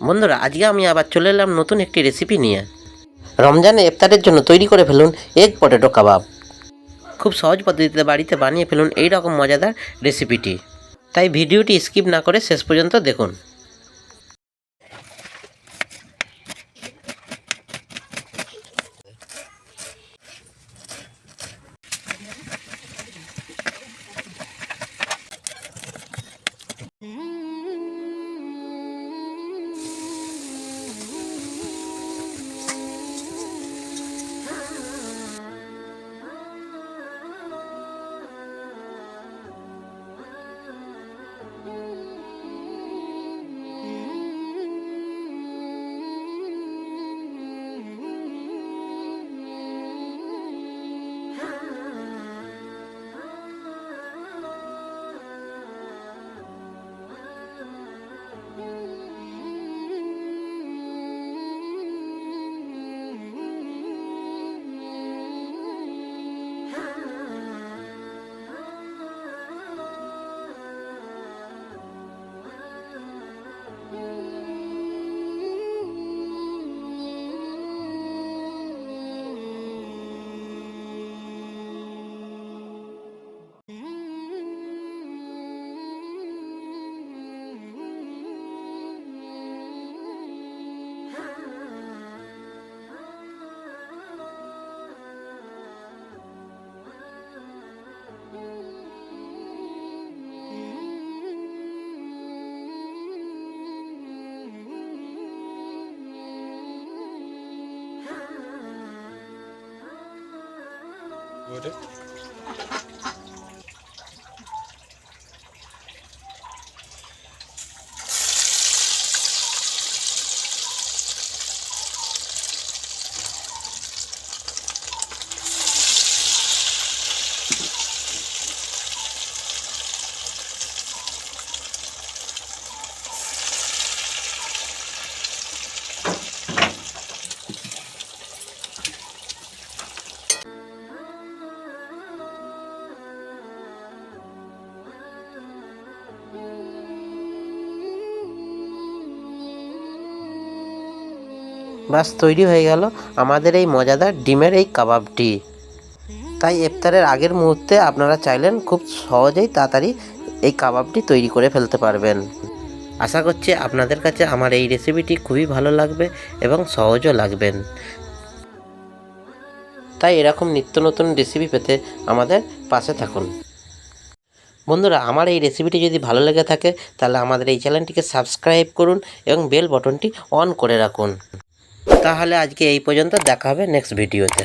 বন্ধুরা, আজকে আমি আবার চলে এলাম নতুন একটি রেসিপি নিয়ে। রমজানে ইফতারের জন্য তৈরি করে ফেলুন এগ পটেটো কাবাব খুব সহজ পদ্ধতিতে বাড়িতে বানিয়ে ফেলুন এই রকম মজাদার রেসিপিটি তাই ভিডিওটি স্কিপ না করে শেষ পর্যন্ত দেখুন। Böyle. বাস তৈরি হয়ে গেল আমাদের এই মজাদার ডিমের এই কাবাবটি। তাই ইফতারের আগের মুহূর্তে আপনারা চাইলেন খুব সহজেই তাড়াতাড়ি এই কাবাবটি তৈরি করে ফেলতে পারবেন। আশা করছি আপনাদের কাছে আমার এই রেসিপিটি খুবই ভালো লাগবে এবং সহজও লাগবেন তাই এরকম নিত্য নতুন রেসিপি পেতে আমাদের পাশে থাকুন। বন্ধুরা, আমার এই রেসিপিটি যদি ভালো লেগে থাকে, তাহলে আমাদের এই চ্যানেলটিকে সাবস্ক্রাইব করুন এবং বেল বটনটি অন করে রাখুন। তাহলে আজকে এই পর্যন্ত দেখা হবে নেক্সট ভিডিওতে